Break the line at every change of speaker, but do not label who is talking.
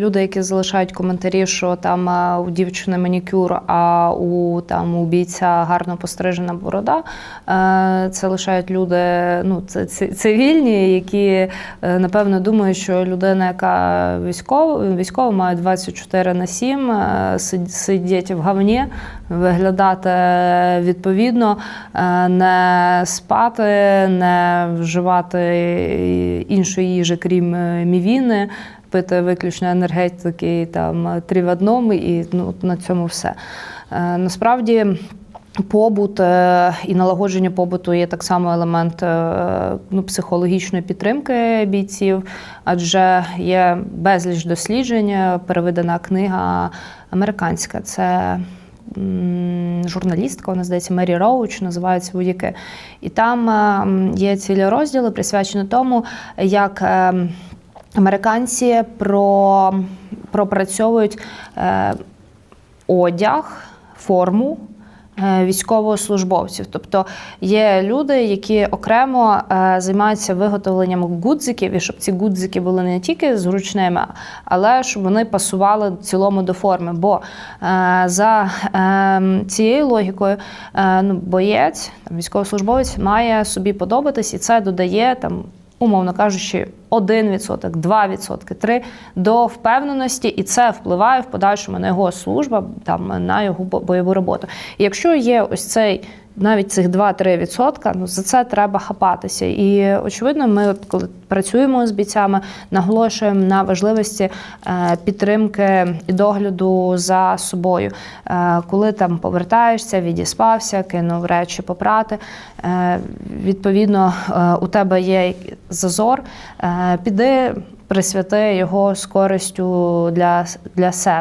Люди, які залишають коментарі, що там у дівчини манікюр, а у там у бійця гарно пострижена борода. е, Це лишають люди, ну це цивільні, які е, напевно думають, що людина, яка військова, військова має 24 на 7, е, сидіти в говні, виглядати відповідно, не спати, не вживати іншої їжі, крім мівіни пити виключно енергетики там три в одному, і ну, на цьому все. Е, Насправді. Побут е, і налагодження побуту є так само елемент е, ну, психологічної підтримки бійців, адже є безліч досліджень, переведена книга американська. Це журналістка, вона здається, Мері Роуч, називається будь-яке. І там є цілі розділи, присвячені тому, як. Американці про, пропрацьовують е, одяг, форму е, військовослужбовців. Тобто є люди, які окремо е, займаються виготовленням гудзиків, і щоб ці гудзики були не тільки зручними, але щоб вони пасували в цілому до форми. Бо е, за цією логікою ну, боєць, там, військовослужбовець має собі подобатись, і це додає там умовно кажучи, 1%, 2%, 3% до впевненості, і це впливає в подальшому на його службу, там на його бойову роботу. І якщо є ось цей. Навіть цих 2-3%, ну за це треба хапатися. І очевидно, ми, от коли працюємо з бійцями, наголошуємо на важливості е, підтримки і догляду за собою. Е, коли там повертаєшся, відіспався, кинув речі попрати. Е, відповідно, у тебе є зазор, е, піди присвяти його з користю для, для себе.